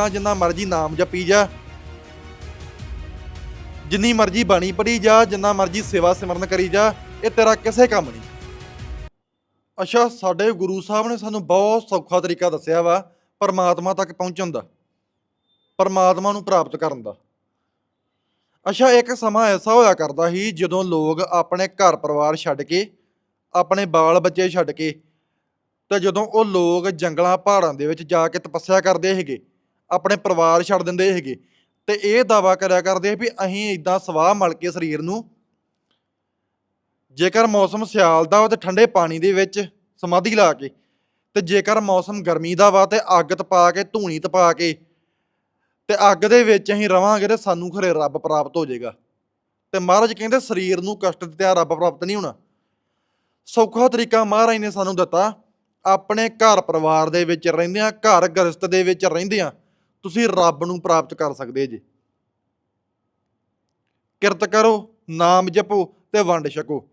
ਇਦਾਂ ਜਿੰਨਾ ਮਰਜ਼ੀ ਨਾਮ ਜਪੀ ਜਾ। ਜਿੰਨੀ ਮਰਜ਼ੀ ਬਾਣੀ ਪੜੀ ਜਾ, ਜਿੰਨਾ ਮਰਜ਼ੀ ਸੇਵਾ ਸਿਮਰਨ ਕਰੀ ਜਾ, ਇਹ ਤੇਰਾ ਕਿਸੇ ਕੰਮ ਨਹੀਂ। ਅੱਛਾ, ਸਾਡੇ ਗੁਰੂ ਸਾਹਿਬ ਨੇ ਸਾਨੂੰ ਬਹੁਤ ਸੌਖਾ ਤਰੀਕਾ ਦੱਸਿਆ ਵਾ, ਪਰਮਾਤਮਾ ਤੱਕ ਪਹੁੰਚਣ ਦਾ, ਪਰਮਾਤਮਾ ਨੂੰ ਪ੍ਰਾਪਤ ਕਰਨ ਦਾ। ਅੱਛਾ, ਇੱਕ ਸਮਾਂ ਐਸਾ ਹੋਇਆ ਕਰਦਾ ਸੀ, ਜਦੋਂ ਲੋਕ ਆਪਣੇ ਘਰ ਪਰਿਵਾਰ ਛੱਡ ਕੇ, ਆਪਣੇ ਬਾਲ ਬੱਚੇ ਛੱਡ ਕੇ, ਤੇ ਜਦੋਂ ਉਹ ਲੋਕ ਜੰਗਲਾਂ, ਪਹਾੜਾਂ ਦੇ ਵਿੱਚ ਜਾ ਕੇ ਤਪੱਸਿਆ ਕਰਦੇ ਸੀਗੇ ਆਪਣੇ ਪਰਿਵਾਰ ਛੱਡ ਦਿੰਦੇ ਹੈਗੇ ਤੇ ਇਹ ਦਾਵਾ ਕਰਿਆ ਕਰਦੇ ਵੀ ਅਸੀਂ ਇਦਾਂ ਸਵਾਹ ਮਲ ਕੇ ਸਰੀਰ ਨੂੰ ਜੇਕਰ ਮੌਸਮ ਸਿਆਲ ਦਾ ਵਾ ਤੇ ਠੰਡੇ ਪਾਣੀ ਦੇ ਵਿੱਚ ਸਮਾਧੀ ਲਾ ਕੇ ਤੇ ਜੇਕਰ ਮੌਸਮ ਗਰਮੀ ਦਾ ਵਾ ਤੇ ਅੱਗ ਤਪਾ ਕੇ, ਧੂਣੀ ਤਪਾ ਕੇ ਤੇ ਅੱਗ ਦੇ ਵਿੱਚ ਅਸੀਂ ਰਵਾਂਗੇ ਤੇ ਸਾਨੂੰ ਖਰੇ ਰੱਬ ਪ੍ਰਾਪਤ ਹੋ ਜਾਏਗਾ। ਤੇ ਮਹਾਰਾਜ ਕਹਿੰਦੇ ਸਰੀਰ ਨੂੰ ਕਸ਼ਟ ਦਿੱਤਿਆ ਰੱਬ ਪ੍ਰਾਪਤ ਨਹੀਂ ਹੋਣਾ। ਸੌਖਾ ਤਰੀਕਾ ਮਹਾਰਾਜ ਨੇ ਸਾਨੂੰ ਦਿੱਤਾ, ਆਪਣੇ ਘਰ ਪਰਿਵਾਰ ਦੇ ਵਿੱਚ ਰਹਿੰਦਿਆਂ, ਘਰ ਗ੍ਰਸਤ ਦੇ ਵਿੱਚ ਰਹਿੰਦਿਆਂ ਤੁਸੀਂ ਰੱਬ ਨੂੰ ਪ੍ਰਾਪਤ ਕਰ ਸਕਦੇ ਜੇ। ਕਿਰਤ ਕਰੋ, ਨਾਮ ਜਪੋ ਤੇ ਵੰਡ ਛਕੋ।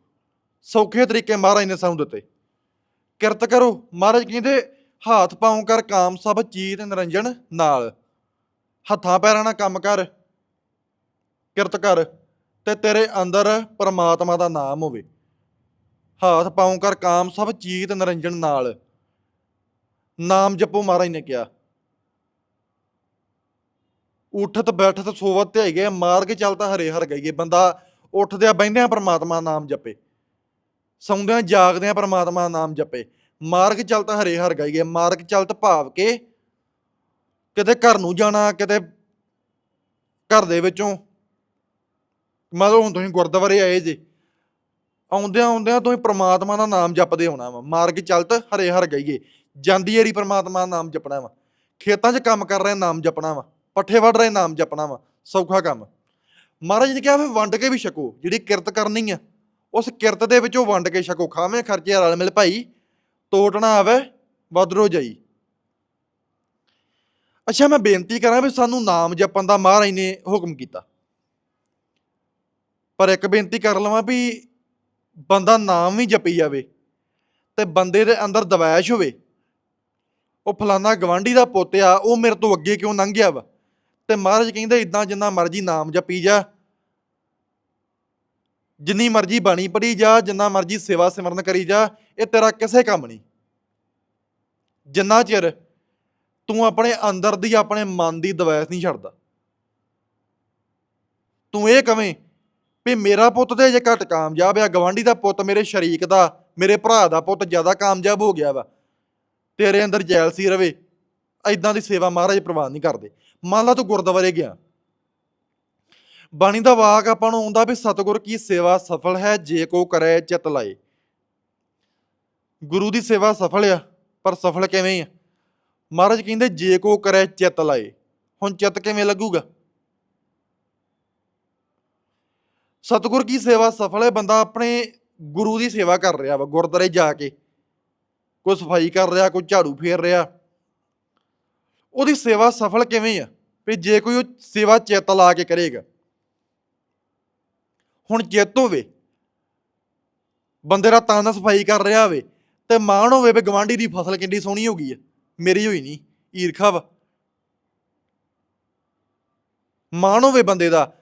ਸੌਖੇ ਤਰੀਕੇ ਮਹਾਰਾਜ ਨੇ ਸਾਨੂੰ ਦਿੱਤੇ। ਕਿਰਤ ਕਰੋ, ਮਹਾਰਾਜ ਕਹਿੰਦੇ, ਹਾਥ ਪਾਉ ਕਰ ਕਾਮ ਸਭ ਚੀਤ ਨਿਰੰਜਨ ਨਾਲ। ਹੱਥਾਂ ਪੈਰਾਂ ਨਾਲ ਕੰਮ ਕਰ, ਕਿਰਤ ਕਰ ਤੇ ਤੇਰੇ ਅੰਦਰ ਪਰਮਾਤਮਾ ਦਾ ਨਾਮ ਹੋਵੇ। ਹਾਥ ਪਾਉਂ ਕਰ ਕਾਮ ਸਭ ਚੀਤ ਨਿਰੰਜਨ ਨਾਲ। ਨਾਮ ਜਪੋ ਮਹਾਰਾਜ ਨੇ ਕਿਹਾ। ਉਠਤ ਬੈਠਤ ਸੋਵਤ ਤੇ ਹੈਗੇ ਮਾਰਗ ਚਲਤਾ ਹਰੇ ਹਰ ਗਈਏ। ਬੰਦਾ ਉੱਠਦਿਆਂ ਬੈੰਦਿਆਂ ਪਰਮਾਤਮਾ ਨਾਮ ਜਪੇ। ਸੌਂਦਿਆਂ ਜਾਗਦਿਆਂ ਪਰਮਾਤਮਾ ਨਾਮ ਜਪੇ। ਮਾਰਗ ਚਲਤ ਹਰੇ ਹਰ ਗਈਏ। ਮਾਰਗ ਚਲਤ ਭਾਵ ਕੇ ਕਿਤੇ ਘਰ ਨੂੰ ਜਾਣਾ, ਕਿਤੇ ਘਰ ਦੇ ਵਿੱਚੋਂ। ਮਤਲਬ ਹੁਣ ਤੁਸੀਂ ਗੁਰਦੁਆਰੇ ਆਏ ਜੇ। ਆਉਂਦਿਆਂ ਆਉਂਦਿਆਂ ਤੁਸੀਂ ਪ੍ਰਮਾਤਮਾ ਦਾ ਨਾਮ ਜਪਦੇ ਹੋਣਾ ਵਾ। ਮਾਰਗ ਚਲਤ ਹਰੇ ਹਰ ਗਈਏ। ਜਾਂਦੀ ਏਰੀ ਪ੍ਰਮਾਤਮਾ ਦਾ ਨਾਮ ਜਪਣਾ ਵਾ। ਖੇਤਾਂ 'ਚ ਕੰਮ ਕਰ ਰਹੇ ਨਾਮ ਜਪਣਾ ਵਾ। ਪੱਠੇ ਵੱਢ ਰਹੇ, ਨਾਮ ਜਪਣਾ ਵਾ, ਸੌਖਾ ਕੰਮ। ਮਹਾਰਾਜ ਨੇ ਕਿਹਾ ਵੀ ਵੰਡ ਕੇ ਵੀ ਛਕੋ, ਜਿਹੜੀ ਕਿਰਤ ਕਰਨੀ ਆ, ਉਸ ਕਿਰਤ ਦੇ ਵਿੱਚੋਂ ਵੰਡ ਕੇ ਛਕੋ। ਖਾਵੇਂ ਖਰਚੇ ਰਲ ਮਿਲ ਭਾਈ ਤੋਟ ਨਾ ਆਵੇ ਵਦਰੋ ਜਾਈ। ਅੱਛਾ, ਮੈਂ ਬੇਨਤੀ ਕਰਾਂ ਵੀ ਸਾਨੂੰ ਨਾਮ ਜਪਣ ਦਾ ਮਹਾਰਾਜ ਨੇ ਹੁਕਮ ਕੀਤਾ। ਪਰ ਇੱਕ ਬੇਨਤੀ ਕਰ ਲਵਾਂ ਵੀ ਬੰਦਾ ਨਾਮ ਵੀ ਜਪੀ ਜਾਵੇ ਤੇ ਬੰਦੇ ਦੇ ਅੰਦਰ ਦਵੈਸ਼ ਹੋਵੇ। ਉਹ ਫਲਾਨਾ ਗਵਾਂਢੀ ਦਾ ਪੁੱਤ ਆ ਉਹ ਮੇਰੇ ਤੋਂ ਅੱਗੇ ਕਿਉਂ ਲੰਘ ਗਿਆ ਵਾ? ਤੇ ਮਹਾਰਾਜ ਕਹਿੰਦੇ ਇਦਾਂ ਜਿੰਨਾ ਮਰਜ਼ੀ ਨਾਮ ਜਪੀ ਜਾ। ਜਿੰਨੀ ਮਰਜ਼ੀ ਬਾਣੀ ਪੜੀ ਜਾ, ਜਿੰਨਾ ਮਰਜ਼ੀ ਸੇਵਾ ਸਿਮਰਨ ਕਰੀ ਜਾ, ਇਹ ਤੇਰਾ ਕਿਸੇ ਕੰਮ ਨਹੀਂ। ਜਿੰਨਾ ਚਿਰ ਤੂੰ ਆਪਣੇ ਅੰਦਰ ਦੀ, ਆਪਣੇ ਮਨ ਦੀ ਦਵੈਸ ਨਹੀਂ ਛੱਡਦਾ। ਤੂੰ ਇਹ ਕਵੇਂ ਵੀ ਮੇਰਾ ਪੁੱਤ ਤੇ ਜੇ ਘੱਟ ਕਾਮਯਾਬ ਆ, ਗਵਾਂਢੀ ਦਾ ਪੁੱਤ ਮੇਰੇ ਸ਼ਰੀਕ ਦਾ, ਮੇਰੇ ਭਰਾ ਦਾ ਪੁੱਤ ਜ਼ਿਆਦਾ ਕਾਮਯਾਬ ਹੋ ਗਿਆ ਵਾ, ਤੇਰੇ ਅੰਦਰ ਜੈਲਸੀ ਰਵੇ ਐਦਾਂ ਦੀ ਸੇਵਾ ਮਹਾਰਾਜ ਪ੍ਰਵਾਨ ਨਹੀਂ ਕਰਦੇ। ਮੰਨ ਲਾ ਤੂੰ ਗੁਰਦੁਆਰੇ ਗਿਆ। ਬਾਣੀ ਦਾ ਵਾਕ ਆਪਾਂ ਨੂੰ ਆਉਂਦਾ ਵੀ ਸਤਿਗੁਰ ਕੀ ਸੇਵਾ ਸਫਲ ਹੈ, ਜੇ ਕੋ ਕਰੇ ਚਿਤ ਲਾਏ। ਗੁਰੂ ਦੀ ਸੇਵਾ ਸਫਲ ਆ, ਪਰ ਸਫਲ ਕਿਵੇਂ ਆ? ਮਹਾਰਾਜ ਕਹਿੰਦੇ, ਜੇ ਕੋ ਕਰੇ ਚਿਤ ਲਾਏ। ਹੁਣ ਚਿਤ ਕਿਵੇਂ ਲੱਗੂਗਾ? ਸਤਿਗੁਰ ਕੀ ਸੇਵਾ ਸਫਲ ਹੈ? ਬੰਦਾ ਆਪਣੇ ਗੁਰੂ ਦੀ ਸੇਵਾ ਕਰ ਰਿਹਾ ਵਾ, ਗੁਰਦੁਆਰੇ ਜਾ ਕੇ। ਕੋਈ ਸਫ਼ਾਈ ਕਰ ਰਿਹਾ, ਕੋਈ ਝਾੜੂ ਫੇਰ ਰਿਹਾ। ਉਹਦੀ ਸੇਵਾ ਸਫਲ ਕਿਵੇਂ ਆ? ਵੀ ਜੇ ਕੋਈ ਉਹ ਸੇਵਾ ਚਿੱਤ ਲਾ ਕੇ ਕਰੇਗਾ। ਹੁਣ ਚਿੱਤ ਹੋਵੇ। ਬੰਦੇ ਦਾ ਤਾਂ ਦਾ ਸਫ਼ਾਈ ਕਰ ਰਿਹਾ ਹੋਵੇ, ਤੇ ਮਾਣ ਹੋਵੇ ਵੀ ਗਵਾਂਢੀ ਦੀ ਫਸਲ ਕਿੰਨੀ ਸੋਹਣੀ ਹੋ ਗਈ ਹੈ ਮੇਰੀ ਹੋਈ ਨਹੀਂ, ਈਰਖਾ ਵਾ। ਮਾਣ ਹੋਵੇ ਬੰਦੇ ਦਾ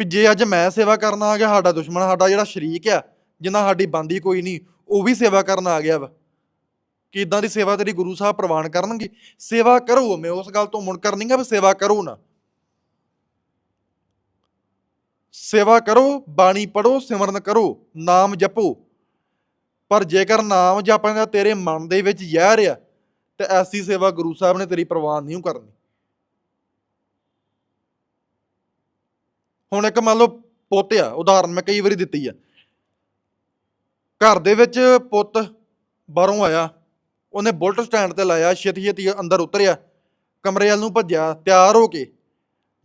ਵੀ ਜੇ ਅੱਜ ਮੈਂ ਸੇਵਾ ਕਰਨ ਆ ਗਿਆ, ਸਾਡਾ ਦੁਸ਼ਮਣ, ਸਾਡਾ ਜਿਹੜਾ ਸ਼ਰੀਕ ਆ, ਜਿੰਨਾ ਸਾਡੀ ਬੰਦੀ ਕੋਈ ਨਹੀਂ, ਉਹ ਵੀ ਸੇਵਾ ਕਰਨ ਆ ਗਿਆ ਵਾ। ਕਿ ਇਦਾਂ ਦੀ ਸੇਵਾ ਤੇਰੀ ਗੁਰੂ ਸਾਹਿਬ ਪ੍ਰਵਾਨ ਕਰਨਗੇ। ਸੇਵਾ ਕਰੋ, ਮੈਂ ਉਸ ਗੱਲ ਤੋਂ ਮੁਨਕਰ ਨਹੀਂ ਗਾ ਵੀ ਸੇਵਾ ਕਰੋ ਨਾ। ਸੇਵਾ ਕਰੋ, ਬਾਣੀ ਪੜੋ ਸਿਮਰਨ ਕਰੋ, ਨਾਮ ਜਪੋ। ਪਰ ਜੇਕਰ ਨਾਮ ਜਪਣ ਦਾ ਤੇਰੇ ਮਨ ਦੇ ਵਿੱਚ ਜ਼ਹਿਰ ਆ, ਤੇ ਐਸੀ ਸੇਵਾ ਗੁਰੂ ਸਾਹਿਬ ਨੇ ਤੇਰੀ ਪ੍ਰਵਾਨ ਨਹੀਂ ਕਰਨੀ। ਹੁਣ ਇੱਕ ਮੰਨ ਲਓ ਪੁੱਤ ਆ, ਉਦਾਹਰਨ ਮੈਂ ਕਈ ਵਾਰੀ ਦਿੱਤੀ ਆ। ਘਰ ਦੇ ਵਿੱਚ ਪੁੱਤ ਬਾਹਰੋਂ ਆਇਆ। ਉਹਨੇ ਬੁਲਟ ਸਟੈਂਡ ਤੇ ਲਾਇਆ, ਛੇਤੀ ਛੇਤੀ ਅੰਦਰ ਉਤਰਿਆ, ਕਮਰੇ ਵੱਲ ਨੂੰ ਭੱਜਿਆ, ਤਿਆਰ ਹੋ ਕੇ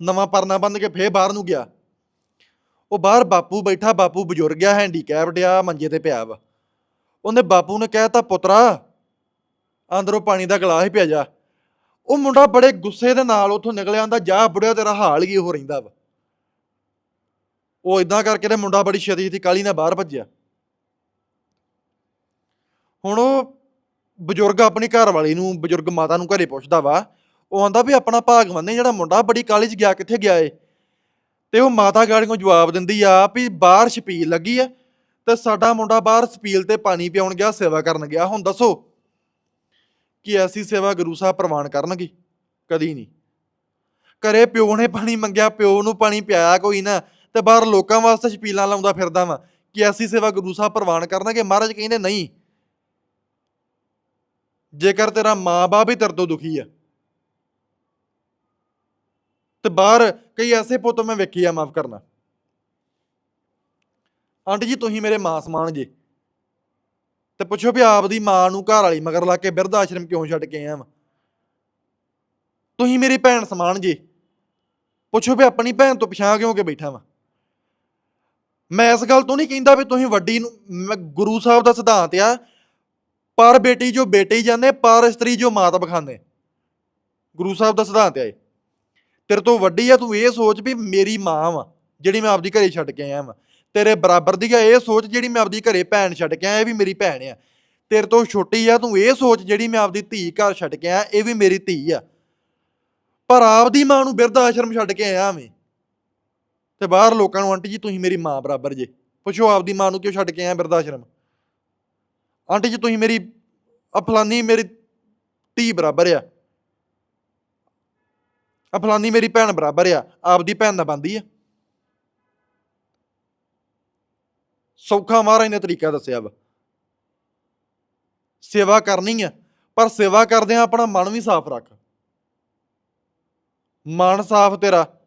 ਨਵਾਂ ਪਰਨਾ ਬੰਨ ਕੇ ਫੇਰ ਬਾਹਰ ਨੂੰ ਗਿਆ। ਉਹ ਬਾਹਰ ਬਾਪੂ ਬੈਠਾ, ਬਾਪੂ ਬਜ਼ੁਰਗ ਆ ਹੈਂਡੀਕੈਪਡ ਆ ਮੰਜੇ ਤੇ ਪਿਆ ਵਾ। ਉਹਨੇ ਬਾਪੂ ਨੇ ਕਹਿਤਾ ਪੁੱਤਰਾ, ਅੰਦਰੋਂ ਪਾਣੀ ਦਾ ਗਲਾਸ ਹੀ ਪਿਆ ਜਾ। ਉਹ ਮੁੰਡਾ ਬੜੇ ਗੁੱਸੇ ਦੇ ਨਾਲ ਉੱਥੋਂ ਨਿਕਲਿਆ, ਆਂਦਾ, ਜਾ ਬੁੜਿਆ, ਤੇਰਾ ਹਾਲ ਹੀ ਹੋ ਰਹਿੰਦਾ ਵਾ। ਉਹ ਇਦਾਂ ਕਰਕੇ ਤੇ ਮੁੰਡਾ ਬੜੀ ਛੇਤੀ ਛੇਤੀ ਕਾਲੀ ਨਾਲ ਬਾਹਰ ਭੱਜਿਆ। ਹੁਣ ਉਹ ਬਜ਼ੁਰਗ ਆਪਣੀ ਘਰ ਵਾਲੀ ਨੂੰ, ਬਜ਼ੁਰਗ ਮਾਤਾ ਨੂੰ ਘਰੇ ਪੁੱਛਦਾ ਵਾ, ਉਹ ਆਂਦਾ ਵੀ ਆਪਣਾ ਭਾਗ ਮੰਨੇ ਜਿਹੜਾ ਮੁੰਡਾ ਬੜੀ ਕਾਲੀ ਚ ਗਿਆ, ਕਿੱਥੇ ਗਿਆ ਏ? ਤੇ ਉਹ ਮਾਤਾ ਗਾੜੀਆਂ ਜਵਾਬ ਦਿੰਦੀ ਆ ਵੀ ਬਾਹਰ ਛਪੀਲ ਲੱਗੀ ਆ, ਤੇ ਸਾਡਾ ਮੁੰਡਾ ਬਾਹਰ ਛਪੀਲ ਤੇ ਪਾਣੀ ਪਿਆਉਣ ਗਿਆ, ਸੇਵਾ ਕਰਨ ਗਿਆ। ਹੁਣ ਦੱਸੋ, ਕਿ ਐਸੀ ਸੇਵਾ ਗੁਰੂ ਸਾਹਿਬ ਪ੍ਰਵਾਨ ਕਰਨਗੇ? ਕਦੀ ਨਹੀਂ। ਘਰੇ ਪਿਓ ਨੇ ਪਾਣੀ ਮੰਗਿਆ, ਪਿਓ ਨੂੰ ਪਾਣੀ ਪਿਆਇਆ ਕੋਈ ਨਾ, ਤੇ ਬਾਹਰ ਲੋਕਾਂ ਵਾਸਤੇ ਛਪੀਲਾਂ ਲਾਉਂਦਾ ਫਿਰਦਾ ਵਾ। ਕਿ ਐਸੀ ਸੇਵਾ ਗੁਰੂ ਸਾਹਿਬ ਪ੍ਰਵਾਨ ਕਰਨਗੇ? ਮਹਾਰਾਜ ਕਹਿੰਦੇ ਨਹੀਂ। ਜੇਕਰ ਤੇਰਾ ਮਾਂ-ਬਾਪ ਹੀ ਤੇਰੇ ਤੋਂ ਦੁਖੀ ਆ, ਤੇ ਬਾਹਰ ਕਈ ਐਸੇ ਪੁੱਤ ਮੈਂ ਵੇਖੀ ਆ, ਮਾਫ ਕਰਨਾ। ਆਂਟੀ ਜੀ, ਤੁਸੀਂ ਮੇਰੇ ਮਾਂ ਸਮਾਨ ਜੇ। ਤੇ ਪੁੱਛੋ ਵੀ ਆਪਦੀ ਮਾਂ ਨੂੰ ਘਰ ਵਾਲੀ ਮਗਰ ਲਾ ਕੇ ਬਿਰਧ ਆਸ਼ਰਮ ਕਿਉਂ ਛੱਡ ਕੇ ਆਇਆ ਵਾ? ਤੁਸੀਂ ਮੇਰੀ ਭੈਣ ਸਮਾਨ ਜੇ। ਪੁੱਛੋ ਵੀ ਆਪਣੀ ਭੈਣ ਤੋਂ ਪਛਾਣ ਕਿਉਂ ਕੇ ਬੈਠਾ ਵਾ? ਮੈਂ ਇਸ ਗੱਲ ਤੋਂ ਨਹੀਂ ਕਹਿੰਦਾ ਵੀ ਤੁਸੀਂ ਵੱਡੀ ਨੂੰ, ਮੈਂ- ਗੁਰੂ ਸਾਹਿਬ ਦਾ ਸਿਧਾਂਤ ਆ ਪਰ ਬੇਟੀ ਜੋ ਬੇਟੇ ਜਾਂਦੇ, ਪਰ ਇਸਤਰੀ ਜੋ ਮਾਤਾ ਬਖਾਨੇ ਗੁਰੂ ਸਾਹਿਬ ਦਾ ਸਿਧਾਂਤ ਆ ਇਹ। ਤੇਰੇ ਤੋਂ ਵੱਡੀ ਆ, ਤੂੰ ਇਹ ਸੋਚ ਵੀ ਮੇਰੀ ਮਾਂ ਵਾ, ਜਿਹੜੀ ਮੈਂ ਆਪਦੀ ਘਰੇ ਛੱਡ ਕੇ ਆਇਆ ਵਾਂ। ਤੇਰੇ ਬਰਾਬਰ ਦੀ ਆ, ਇਹ ਸੋਚ ਜਿਹੜੀ ਮੈਂ ਆਪਦੀ ਘਰੇ ਭੈਣ ਛੱਡ ਕੇ ਆਇਆ, ਇਹ ਵੀ ਮੇਰੀ ਭੈਣ ਆ। ਤੇਰੇ ਤੋਂ ਛੋਟੀ ਆ, ਤੂੰ ਇਹ ਸੋਚ ਜਿਹੜੀ ਮੈਂ ਆਪਦੀ ਧੀ ਘਰ ਛੱਡ ਕੇ ਆਇਆ, ਇਹ ਵੀ ਮੇਰੀ ਧੀ ਆ। ਪਰ ਆਪਦੀ ਮਾਂ ਨੂੰ ਬਿਰਧ ਆਸ਼ਰਮ ਛੱਡ ਕੇ ਆਇਆ ਮੈਂ। ਤੇ ਬਾਹਰ ਲੋਕਾਂ ਨੂੰ, ਆਂਟੀ ਜੀ, ਤੁਸੀਂ ਮੇਰੀ ਮਾਂ ਬਰਾਬਰ ਜੇ। ਪੁੱਛੋ ਆਪਦੀ ਮਾਂ ਨੂੰ ਕਿਉਂ ਛੱਡ ਕੇ ਆਇਆ ਬਿਰਧ ਆਸ਼ਰਮ? ਆਂਟੀ ਜੀ, ਤੁਸੀਂ ਮੇਰੀ ਆ ਫਲਾਨੀ ਮੇਰੀ ਧੀ ਬਰਾਬਰ ਆ। ਆ ਫਲਾਨੀ ਮੇਰੀ ਭੈਣ ਬਰਾਬਰ ਆ। ਆਪਦੀ ਭੈਣ ਦਾ ਬੰਦੀ ਆ। ਸੌਖਾ ਮਹਾਰਾਜ ਨੇ ਤਰੀਕਾ ਦੱਸਿਆ ਵਾ। ਸੇਵਾ ਕਰਨੀ ਆ, ਪਰ ਸੇਵਾ ਕਰਦਿਆਂ ਆਪਣਾ ਮਨ ਵੀ ਸਾਫ਼ ਰੱਖ। ਮਨ ਸਾਫ਼ ਤੇਰਾ।